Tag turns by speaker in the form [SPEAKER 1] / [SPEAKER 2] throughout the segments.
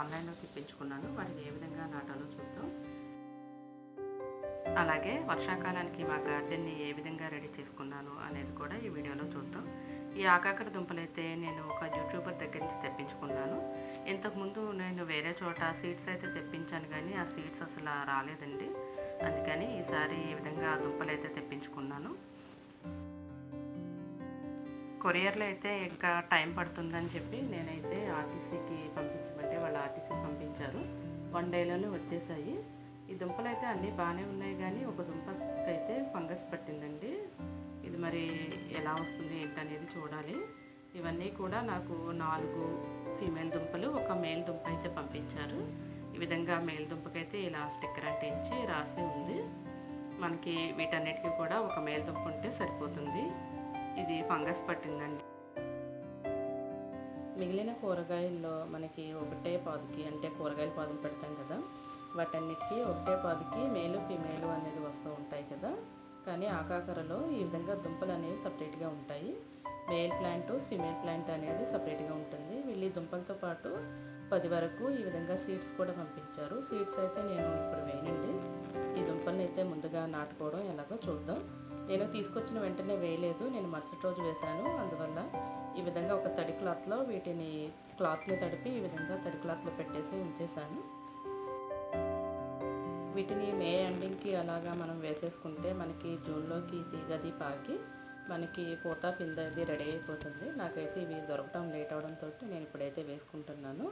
[SPEAKER 1] ఆన్లైన్లో తెప్పించుకున్నాను. వాటిని ఏ విధంగా నాటాలో చూద్దాం. అలాగే వర్షాకాలానికి మా గార్డెన్ని ఏ విధంగా రెడీ చేసుకున్నాను అనేది కూడా ఈ వీడియోలో చూద్దాం. ఈ ఆకాకర దుంపలు అయితే నేను ఒక యూట్యూబర్ దగ్గర నుంచి తెప్పించుకున్నాను. ఇంతకుముందు నేను వేరే చోట సీడ్స్ అయితే తెప్పించాను కానీ ఆ సీడ్స్ అసలు రాలేదండి. అందుకని ఈసారి ఈ విధంగా దుంపలు అయితే తెప్పించుకున్నాను. కొరియర్లో అయితే ఇంకా టైం పడుతుందని చెప్పి నేనైతే ఆర్టీసీకి పంపించమంటే వాళ్ళు ఆర్టీసీకి పంపించారు. వన్ డేలోనే వచ్చేసాయి. ఈ దుంపలు అయితే అన్నీ బాగానే ఉన్నాయి కానీ ఒక దుంపకైతే ఫంగస్ పట్టిందండి. ఇది మరి ఎలా వస్తుంది ఏంటనేది చూడాలి. ఇవన్నీ కూడా నాకు నాలుగు ఫీమేల్ దుంపలు ఒక మేల్ దుంప అయితే పంపించారు. ఈ విధంగా మేల్ దుంపకైతే ఇలా స్టిక్కర్ అంటించి రాసి ఉంది. మనకి వీటన్నిటికీ కూడా ఒక మేల్ దుంప ఉంటే సరిపోతుంది. ఇది ఫంగస్ పట్టిందండి. మిగిలిన కూరగాయల్లో మనకి ఒకటే పాదుకి అంటే కూరగాయల పాదులు పెడతాం కదా వాటన్నిటికీ ఒకటే పాదుకి మేలు ఫిమేలు అనేది వస్తూ ఉంటాయి కదా. కానీ ఆకాకరలో ఈ విధంగా దుంపలు అనేవి సపరేట్గా ఉంటాయి. మేల్ ప్లాంట్ ఫిమేల్ ప్లాంట్ అనేది సపరేట్గా ఉంటుంది. వీళ్ళు దుంపలతో పాటు పది వరకు ఈ విధంగా సీడ్స్ కూడా పంపించారు. సీడ్స్ అయితే నేను ఇప్పుడు వేయనండి. ఈ దుంపలను అయితే ముందుగా నాటుకోవడం ఎలాగో చూద్దాం. నేను తీసుకొచ్చిన వెంటనే వేయలేదు నేను మరుసటి రోజు వేశాను. అందువల్ల ఈ విధంగా ఒక తడి క్లాత్లో వీటిని క్లాత్ని తడిపి ఈ విధంగా తడి క్లాత్లో పెట్టేసి ఉంచేసాను వీటిని మే ఎండింగ్కి అలాగా మనం వేసేసుకుంటే మనకి జూన్లోకి తీగది పాకి మనకి పూత పిందది రెడీ అయిపోతుంది. నాకైతే ఇవి దొరకడం లేట్ అవడంతో నేను ఇప్పుడైతే వేసుకుంటున్నాను.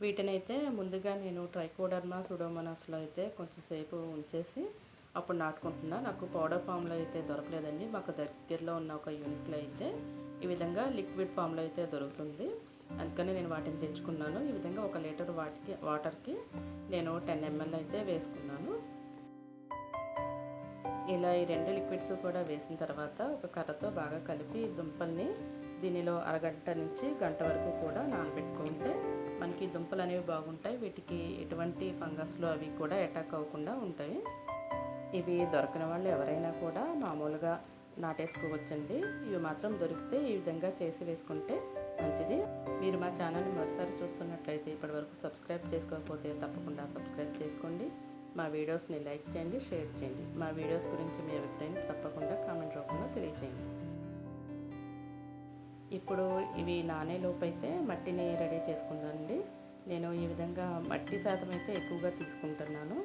[SPEAKER 1] వీటినైతే ముందుగా నేను ట్రైకోడర్మా సుడోమనాస్లో అయితే కొంచెం సేపు ఉంచేసి అప్పుడు నాటుకుంటున్నా. నాకు పౌడర్ ఫామ్లో అయితే దొరకలేదండి. మాకు దగ్గరలో ఉన్న ఒక యూనిట్లో అయితే ఈ విధంగా లిక్విడ్ ఫామ్లో అయితే దొరుకుతుంది. అందుకని నేను వాటిని తెచ్చుకున్నాను. ఈ విధంగా ఒక లీటర్ వాటికి వాటర్కి నేను టెన్ ఎంఎల్ అయితే వేసుకున్నాను. ఇలా ఈ రెండు లిక్విడ్స్ కూడా వేసిన తర్వాత ఒక కర్రతో బాగా కలిపి దుంపల్ని దీనిలో అరగంట నుంచి గంట వరకు కూడా నానబెట్టుకుంటే మనకి దుంపలు అనేవి బాగుంటాయి. వీటికి ఎటువంటి ఫంగస్లు అవి కూడా అటాక్ అవ్వకుండా ఉంటాయి. ఇవి దొరకని వాళ్ళు ఎవరైనా కూడా మామూలుగా నాటేసుకోవచ్చండి. ఇవి మాత్రం దొరికితే ఈ విధంగా చేసి వేసుకుంటే మంచిది. మీరు మా ఛానల్ని మరోసారి చూస్తున్నట్లయితే ఇప్పటివరకు సబ్స్క్రైబ్ చేసుకోకపోతే తప్పకుండా సబ్స్క్రైబ్ చేసుకోండి. మా వీడియోస్ని లైక్ చేయండి షేర్ చేయండి. మా వీడియోస్ గురించి మీ అభిప్రాయం తప్పకుండా కామెంట్ రూపంలో తెలియచేయండి. ఇప్పుడు ఇవి నానే లోపు అయితే మట్టిని రెడీ చేసుకుందామండి. నేను ఈ విధంగా మట్టి శాతం అయితే ఎక్కువగా తీసుకుంటున్నాను.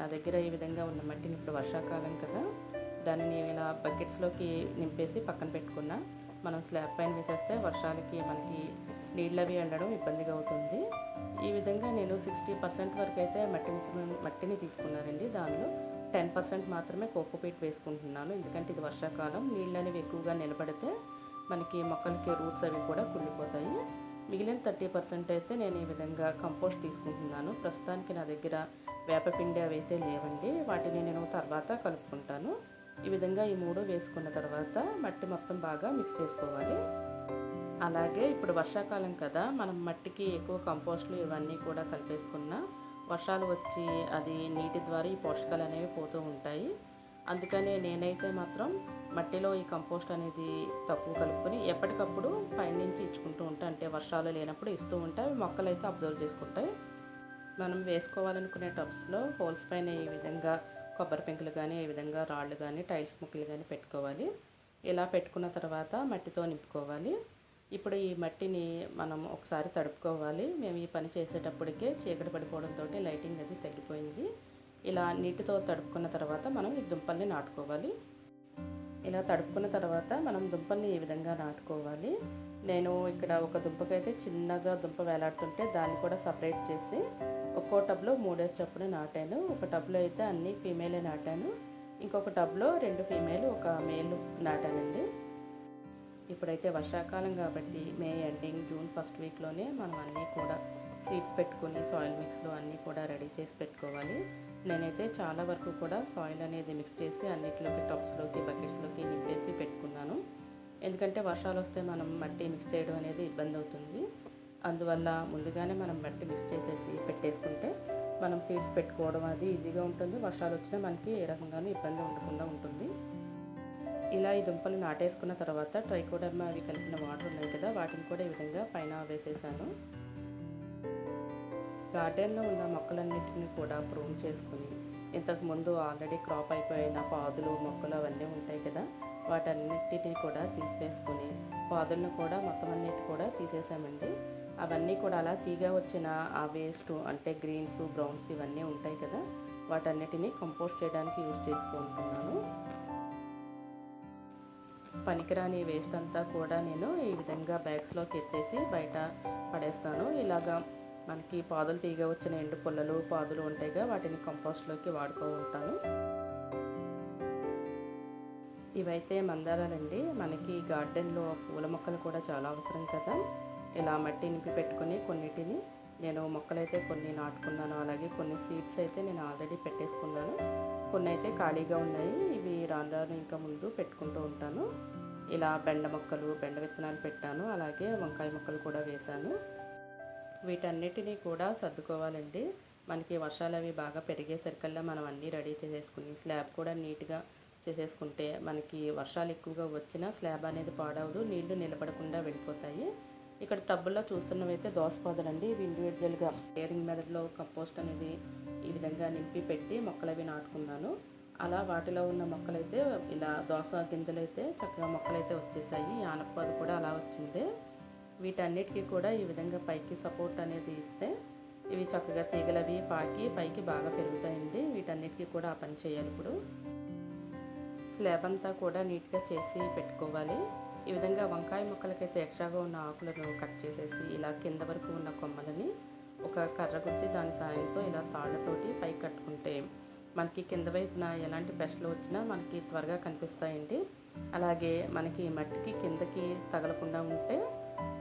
[SPEAKER 1] నా దగ్గర ఈ విధంగా ఉన్న మట్టిని ఇప్పుడు వర్షాకాలం కదా దానిని ఇలా బకెట్స్లోకి నింపేసి పక్కన పెట్టుకున్నా మనం స్లాబ్ పైన వేసేస్తే వర్షాలకి మనకి నీళ్ళవి వెళ్ళడం ఇబ్బందిగా అవుతుంది. ఈ విధంగా నేను సిక్స్టీ పర్సెంట్ వరకు అయితే మట్టి మట్టిని తీసుకున్నానండి. దానిలో టెన్ పర్సెంట్ మాత్రమే కోకోపీట్ వేసుకుంటున్నాను. ఎందుకంటే ఇది వర్షాకాలం నీళ్ళు అనేవి ఎక్కువగా నిలబడితే మనకి మొక్కలకి రూట్స్ అవి కూడా కుళ్ళిపోతాయి. మిగిలిన థర్టీ పర్సెంట్ అయితే నేను ఈ విధంగా కంపోస్ట్ తీసుకుంటున్నాను. ప్రస్తుతానికి నా దగ్గర వేపపిండి అవి అయితే లేవండి. వాటిని నేను తర్వాత కలుపుకుంటాను. ఈ విధంగా ఈ మూడు వేసుకున్న తర్వాత మట్టి మొత్తం బాగా మిక్స్ చేసుకోవాలి. అలాగే ఇప్పుడు వర్షాకాలం కదా మనం మట్టికి ఎక్కువ కంపోస్ట్లు ఇవన్నీ కూడా కలిపేసుకున్న వర్షాలు వచ్చి అది నీటి ద్వారా ఈ పోషకాలు అనేవి పోతూ ఉంటాయి. అందుకనే నేనైతే మాత్రం మట్టిలో ఈ కంపోస్ట్ అనేది తక్కువ కలుపుకొని ఎప్పటికప్పుడు పైనుంచి ఇచ్చుకుంటూ ఉంటా. అంటే వర్షాలు లేనప్పుడు ఇస్తూ ఉంటాయి మొక్కలైతే మొక్కలు అయితే అబ్జర్వ్ చేసుకుంటాయి మనం వేసుకోవాలనుకునే టబ్స్లో హోల్స్ పైన ఈ విధంగా కొబ్బరి పెంకులు కానీ ఈ విధంగా రాళ్ళు కానీ టైల్స్ ముక్కలు కానీ పెట్టుకోవాలి. ఇలా పెట్టుకున్న తర్వాత మట్టితో నింపుకోవాలి. ఇప్పుడు ఈ మట్టిని మనం ఒకసారి తడుపుకోవాలి. మేము ఈ పని చేసేటప్పటికే చీకటి పడిపోవడంతో లైటింగ్ అది తగ్గిపోయింది. ఇలా నీటితో తడుపుకున్న తర్వాత మనం ఈ దుంపల్ని నాటుకోవాలి. ఇలా తడుపుకున్న తర్వాత మనం దుంపల్ని ఈ విధంగా నాటుకోవాలి? నేను ఇక్కడ ఒక దుంపకైతే చిన్నగా దుంప వేలాడుతుంటే దాన్ని కూడా సపరేట్ చేసి ఒక్కో టబ్లో మూడేసి చప్పున నాటాను. ఒక టబ్లో అయితే అన్ని ఫీమేలే నాటాను. ఇంకొక టబ్లో రెండు ఫీమేల్ ఒక మేల్ నాటానండి. ఇప్పుడైతే వర్షాకాలం కాబట్టి మే ఎండింగ్ జూన్ ఫస్ట్ వీక్లోనే మనం అన్నీ కూడా సీడ్స్ పెట్టుకుని సాయిల్ మిక్స్లో అన్నీ కూడా రెడీ చేసి పెట్టుకోవాలి. నేనైతే చాలా వరకు కూడా సాయిల్ అనేది మిక్స్ చేసి అన్నిటిలోకి టప్స్లోకి బకెట్స్లోకి నింపేసి పెట్టుకున్నాను. ఎందుకంటే వర్షాలు వస్తే మనం మట్టి మిక్స్ చేయడం అనేది ఇబ్బంది అవుతుంది. అందువల్ల ముందుగానే మనం మట్టి మిక్స్ చేసేసి పెట్టేసుకుంటే మనం సీడ్స్ పెట్టుకోవడం అది ఈజీగా ఉంటుంది. వర్షాలు వచ్చినా మనకి ఏ రకంగానూ ఇబ్బంది ఉండకుండా ఉంటుంది. ఇలా ఈ దుంపలు నాటేసుకున్న తర్వాత ట్రైకోడర్మా అవి కలిపిన వాటర్ ఉన్నాయి కదా వాటిని కూడా ఈ విధంగా పైన వేసేసాను. గార్డెన్లో ఉన్న మొక్కలన్నింటిని కూడా ప్రూమ్ చేసుకుని ఇంతకు ముందు ఆల్రెడీ క్రాప్ అయిపోయిన పాదులు మొక్కలు అవన్నీ ఉంటాయి కదా వాటన్నిటిని కూడా తీసివేసుకుని పాదులను కూడా మొత్తం అన్నిటి కూడా తీసేసామండి. అవన్నీ కూడా అలా తీగ వచ్చిన ఆ వేస్ట్ అంటే గ్రీన్స్ బ్రౌన్స్ ఇవన్నీ ఉంటాయి కదా వాటన్నిటిని కంపోస్ట్ చేయడానికి యూజ్ చేసుకుంటున్నాను. పనికిరాని వేస్ట్ అంతా కూడా నేను ఈ విధంగా బ్యాగ్స్లోకి ఎత్తేసి బయట పడేస్తాను. ఇలాగా మనకి పాదులు తీగ వచ్చిన ఎండు పుల్లలు పాదులు ఉంటాయిగా వాటిని కంపోస్ట్లోకి వాడుతూ ఉంటాను. ఇవైతే మందారాలండి. మనకి గార్డెన్లో పూల మొక్కలు కూడా చాలా అవసరం కదా. ఇలా మట్టి నింపి పెట్టుకుని కొన్నిటిని నేను మొక్కలైతే కొన్ని నాటుకున్నాను. అలాగే కొన్ని సీడ్స్ అయితే నేను ఆల్రెడీ పెట్టేసుకున్నాను. కొన్ని అయితే ఖాళీగా ఉన్నాయి. ఇవి రాను రాను ఇంకా ముందు పెట్టుకుంటూ ఉంటాను. ఇలా బెండ మొక్కలు బెండ విత్తనాలు పెట్టాను. అలాగే వంకాయ మొక్కలు కూడా వేశాను. వీటన్నిటినీ కూడా సర్దుకోవాలండి. మనకి వర్షాలు అవి బాగా పెరిగేసరికల్లా మనం అన్నీ రెడీ చేసేసుకుని స్లాబ్ కూడా నీట్గా చేసేసుకుంటే మనకి వర్షాలు ఎక్కువగా వచ్చినా స్లాబ్ అనేది పాడవదు నీళ్ళు నిలబడకుండా వెళ్ళిపోతాయి. ఇక్కడ టబ్బుల్లో చూస్తున్నవైతే దోసపాదులండి ఇవి ఇండివిజువల్గా కేరింగ్ మెదడులో కంపోస్ట్ అనేది ఈ విధంగా నింపి పెట్టి మొక్కలు అవి నాటుకున్నాను. అలా వాటిలో ఉన్న మొక్కలైతే ఇలా దోస గింజలైతే చక్కగా మొక్కలైతే వచ్చేసాయి. ఆనపాదు కూడా అలా వచ్చింది. వీటన్నిటికీ కూడా ఈ విధంగా పైకి సపోర్ట్ అనేది ఇస్తే ఇవి చక్కగా తీగలవి పాకి పైకి బాగా పెరుగుతాయండి. వీటన్నిటికీ కూడా ఆ పని చేయాలి ఇప్పుడు. స్లాబ్ అంతా కూడా నీట్గా చేసి పెట్టుకోవాలి. ఈ విధంగా వంకాయ ముక్కలకైతే ఎక్స్ట్రాగా ఉన్న ఆకులను కట్ చేసేసి ఇలా కింద వరకు ఉన్న కొమ్మలని ఒక కర్ర గుచ్చి దాని సాయంతో ఇలా తాళ్ళతోటి పైకి కట్టుకుంటే మనకి కింద వైపున ఎలాంటి పెస్ట్లు వచ్చినా మనకి త్వరగా కనిపిస్తాయండి. అలాగే మనకి మట్టికి కిందకి తగలకుండా ఉంటే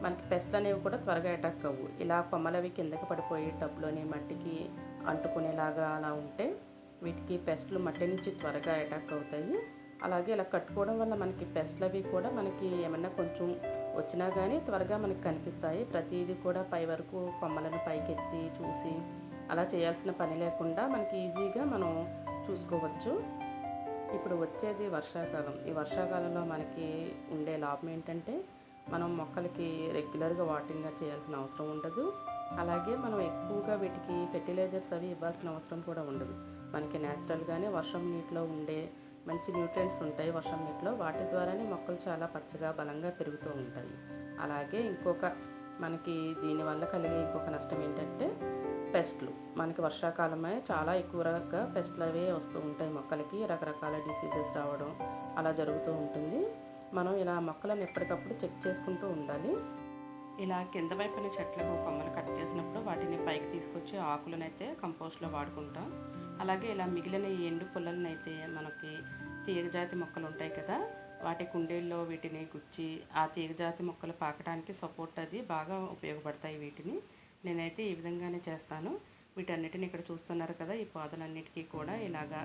[SPEAKER 1] మనకి పెస్ట్లు అనేవి కూడా త్వరగా అటాక్ అవ్వు. ఇలా కొమ్మలవి కిందకి పడిపోయి టబ్లోని మట్టికి అంటుకునేలాగా అలా ఉంటే వీటికి పెస్ట్లు మట్టి నుంచి త్వరగా అటాక్ అవుతాయి. అలాగే ఇలా కట్టుకోవడం వల్ల మనకి పెస్ట్లు అవి కూడా మనకి ఏమన్నా కొంచెం వచ్చినా కానీ త్వరగా మనకి కనిపిస్తాయి. ప్రతిదీ కూడా పై వరకు కొమ్మలను పైకెత్తి చూసి అలా చేయాల్సిన పని లేకుండా మనకి ఈజీగా మనం చూసుకోవచ్చు. ఇప్పుడు వచ్చేది వర్షాకాలం. ఈ వర్షాకాలంలో మనకి ఉండే లాభం ఏంటంటే మనం మొక్కలకి రెగ్యులర్గా వాటింగ్గా చేయాల్సిన అవసరం ఉండదు. అలాగే మనం ఎక్కువగా వీటికి ఫెర్టిలైజర్స్ అవి ఇవ్వాల్సిన అవసరం కూడా ఉండదు. మనకి న్యాచురల్గానే వర్షం నీటిలో ఉండే మంచి న్యూట్రియంట్స్ ఉంటాయి వర్షం నీటిలో. వాటి ద్వారానే మొక్కలు చాలా పచ్చగా బలంగా పెరుగుతూ ఉంటాయి. అలాగే ఇంకొక మనకి దీనివల్ల కలిగే ఇంకొక నష్టం ఏంటంటే పెస్ట్లు. మనకి వర్షాకాలమే చాలా ఎక్కువగా పెస్ట్లు అవే వస్తూ ఉంటాయి మొక్కలకి. రకరకాల డిసీజెస్ రావడం అలా జరుగుతూ ఉంటుంది. మనం ఇలా మొక్కలను ఎప్పటికప్పుడు చెక్ చేసుకుంటూ ఉండాలి. ఇలా కింద వైపున చెట్లకు కొమ్మలు కట్ చేసినప్పుడు వాటిని పైకి తీసుకొచ్చి ఆకులను అయితే కంపోస్ట్లో వాడుకుంటాం. అలాగే ఇలా మిగిలిన ఈ ఎండు పుల్లలను అయితే మనకి తీగజాతి మొక్కలు ఉంటాయి కదా వాటి కుండీల్లో వీటిని గుచ్చి ఆ తీగజాతి మొక్కలు పాకడానికి సపోర్ట్ అది బాగా ఉపయోగపడతాయి వీటిని. నేనైతే ఈ విధంగానే చేస్తాను. వీటన్నిటిని ఇక్కడ చూస్తున్నారు కదా ఈ పాదలన్నిటికీ కూడా ఇలాగా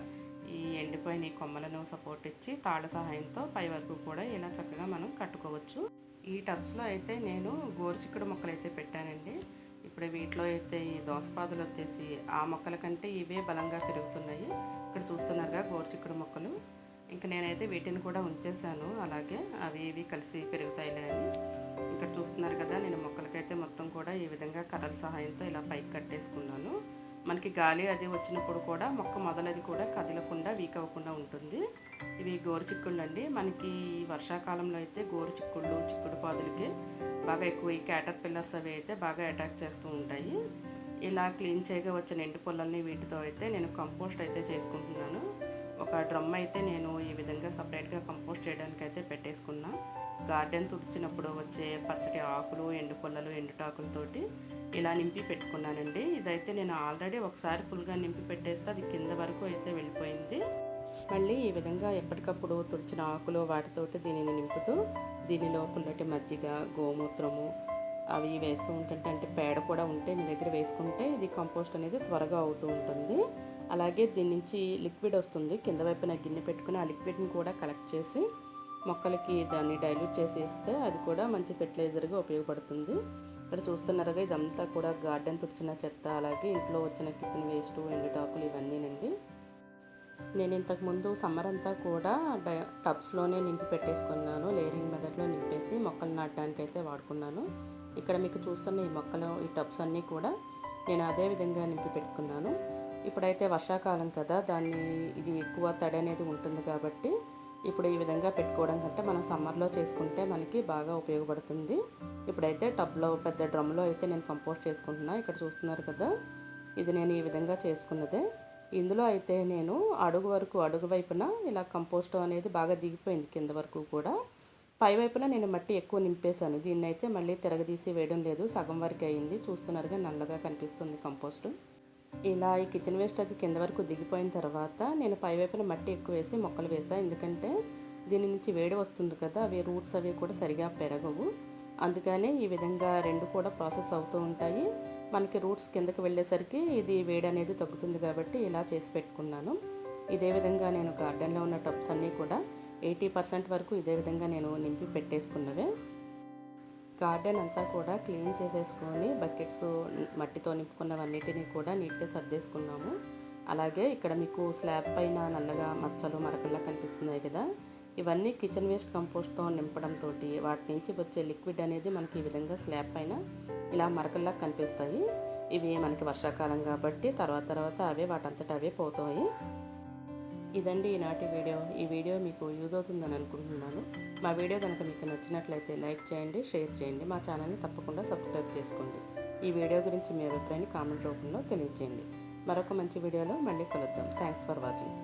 [SPEAKER 1] ఈ ఎండిపోయిన కొమ్మలను సపోర్ట్ ఇచ్చి తాళ్ళ సహాయంతో పై వరకు కూడా ఇలా చక్కగా మనం కట్టుకోవచ్చు. ఈ టబ్స్లో అయితే నేను గోరుచిక్కుడు మొక్కలు అయితే పెట్టానండి. ఇప్పుడు వీటిలో అయితే ఈ దోసపాదులు వచ్చేసి ఆ మొక్కల కంటే ఇవే బలంగా పెరుగుతున్నాయి. ఇక్కడ చూస్తున్నారుగా గోరుచిక్కుడు మొక్కలు. ఇంకా నేనైతే వీటిని కూడా ఉంచేసాను. అలాగే అవి ఇవి కలిసి పెరుగుతాయిలే అని. ఇక్కడ చూస్తున్నారు కదా నేను మొక్కలకైతే మొత్తం కూడా ఈ విధంగా కర్రల సహాయంతో ఇలా పైకి కట్టేసుకున్నాను. మనకి గాలి అది వచ్చినప్పుడు కూడా మొక్క మొదలది కూడా కదలకుండా వీక్ అవ్వకుండా ఉంటుంది. ఇవి గోరు చిక్కుళ్ళు అండి మనకి వర్షాకాలంలో అయితే గోరు చిక్కుళ్ళు చిక్కుడు పాదులకి బాగా ఎక్కువ ఈ క్యాటర్ పిల్లర్స్ అవి అయితే బాగా అటాక్ చేస్తూ ఉంటాయి. ఇలా క్లీన్ చేయగా వచ్చిన ఎండు పొలాల్ని వీటితో అయితే నేను కంపోస్ట్ అయితే చేసుకుంటున్నాను. ఒక డ్రమ్ అయితే నేను ఈ విధంగా సపరేట్గా కంపోస్ట్ చేయడానికి అయితే పెట్టేసుకున్నా. గార్డెన్ తుడిచినప్పుడు వచ్చే పచ్చటి ఆకులు ఎండు పొల్లలు ఎండుటాకులతోటి ఇలా నింపి పెట్టుకున్నానండి. ఇదైతే నేను ఆల్రెడీ ఒకసారి ఫుల్గా నింపి పెట్టేస్తే అది కింద వరకు అయితే వెళ్ళిపోయింది. మళ్ళీ ఈ విధంగా ఎప్పటికప్పుడు తుడిచిన ఆకులు వాటితోటి దీనిని నింపుతూ దీనిలో పుల్లటి మజ్జిగ గోమూత్రము అవి వేస్తూ ఉంటుంటే అంటే పేడ కూడా ఉంటే మీ దగ్గర వేసుకుంటే ఇది కంపోస్ట్ అనేది త్వరగా అవుతూ ఉంటుంది. అలాగే దీని నుంచి లిక్విడ్ వస్తుంది. కింద వైపున గిన్నె పెట్టుకుని ఆ లిక్విడ్ని కూడా కలెక్ట్ చేసి మొక్కలకి దాన్ని డైల్యూట్ చేసి ఇస్తే అది కూడా మంచి ఫెర్టిలైజర్గా ఉపయోగపడుతుంది. ఇక్కడ చూస్తున్నారుగా ఇదంతా కూడా గార్డెన్ తుడిచిన చెత్త అలాగే ఇంట్లో వచ్చిన కిచెన్ వేస్ట్ ఎండుటాకులు ఇవన్నీనండి. నేను ఇంతకుముందు సమ్మర్ అంతా కూడా డై టబ్స్లోనే నింపి పెట్టేసుకున్నాను. లేరింగ్ మెథడ్లో నింపేసి మొక్కలు నాటడానికి అయితే వాడుకున్నాను. ఇక్కడ మీకు చూస్తున్న ఈ మొక్కలు ఈ టబ్స్ అన్నీ కూడా నేను అదే విధంగా నింపి పెట్టుకున్నాను. ఇప్పుడైతే వర్షాకాలం కదా దాన్ని ఇది ఎక్కువ తడి అనేది ఉంటుంది కాబట్టి ఇప్పుడు ఈ విధంగా పెట్టుకోవడం కంటే మనం సమ్మర్లో చేసుకుంటే మనకి బాగా ఉపయోగపడుతుంది. ఇప్పుడైతే టబ్లో పెద్ద డ్రమ్లో అయితే నేను కంపోస్ట్ చేసుకుంటున్నా. ఇక్కడ చూస్తున్నారు కదా ఇది నేను ఈ విధంగా చేసుకున్నదే. ఇందులో అయితే నేను అడుగు వరకు అడుగు వైపున ఇలా కంపోస్ట్ అనేది బాగా దిగిపోయింది కింద వరకు కూడా. పై వైపున నేను మట్టి ఎక్కువ నింపేశాను. దీన్ని అయితే మళ్ళీ తిరగదీసి వేయడం లేదు. సగం వరకు అయింది. చూస్తున్నారుగా నల్లగా కనిపిస్తుంది కంపోస్ట్. ఇలా ఈ కిచెన్ వేస్ట్ అది కింద వరకు దిగిపోయిన తర్వాత నేను పై వైపున మట్టి ఎక్కువ వేసి మొక్కలు వేసా. ఎందుకంటే దీని నుంచి వేడి వస్తుంది కదా అవి రూట్స్ అవి కూడా సరిగా పెరగవు. అందుకనే ఈ విధంగా రెండు కూడా ప్రాసెస్ అవుతూ ఉంటాయి. మనకి రూట్స్ కిందకి వెళ్ళేసరికి ఇది వేడి అనేది తగ్గుతుంది కాబట్టి ఇలా చేసి పెట్టుకున్నాను. ఇదే విధంగా నేను గార్డెన్లో ఉన్న టబ్స్ అన్నీ కూడా ఎయిటీ పర్సెంట్ వరకు ఇదే విధంగా నేను నింపి పెట్టేసుకున్నవే. గార్డెన్ అంతా కూడా క్లీన్ చేసేసుకొని బకెట్స్ మట్టితో నింపుకున్నవన్నిటినీ కూడా నీట్గా సర్దేసుకున్నాము. అలాగే ఇక్కడ మీకు స్లాబ్ పైన నల్లగా మచ్చలు మరకల్లా కనిపిస్తున్నాయి కదా. ఇవన్నీ కిచెన్ వేస్ట్ కంపోస్ట్తో నింపడంతో వాటి నుంచి వచ్చే లిక్విడ్ అనేది మనకి ఈ విధంగా స్లాబ్ పైన ఇలా మరకల్లా కనిపిస్తాయి. ఇవి మనకి వర్షాకాలం కాబట్టి తర్వాత తర్వాత అవే వాటంతట అవే పోతాయి. ఇదండి ఈనాటి వీడియో. ఈ వీడియో మీకు యూజ్ అవుతుందని అనుకుంటున్నాను. మా వీడియో కనుక మీకు నచ్చినట్లయితే లైక్ చేయండి షేర్ చేయండి మా ఛానల్ని తప్పకుండా సబ్స్క్రైబ్ చేసుకోండి. ఈ వీడియో గురించి మీ అభిప్రాయాన్ని కామెంట్ రూపంలో తెలియజేయండి. మరొక మంచి వీడియోలో మళ్ళీ కలుద్దాం. Thanks for watching.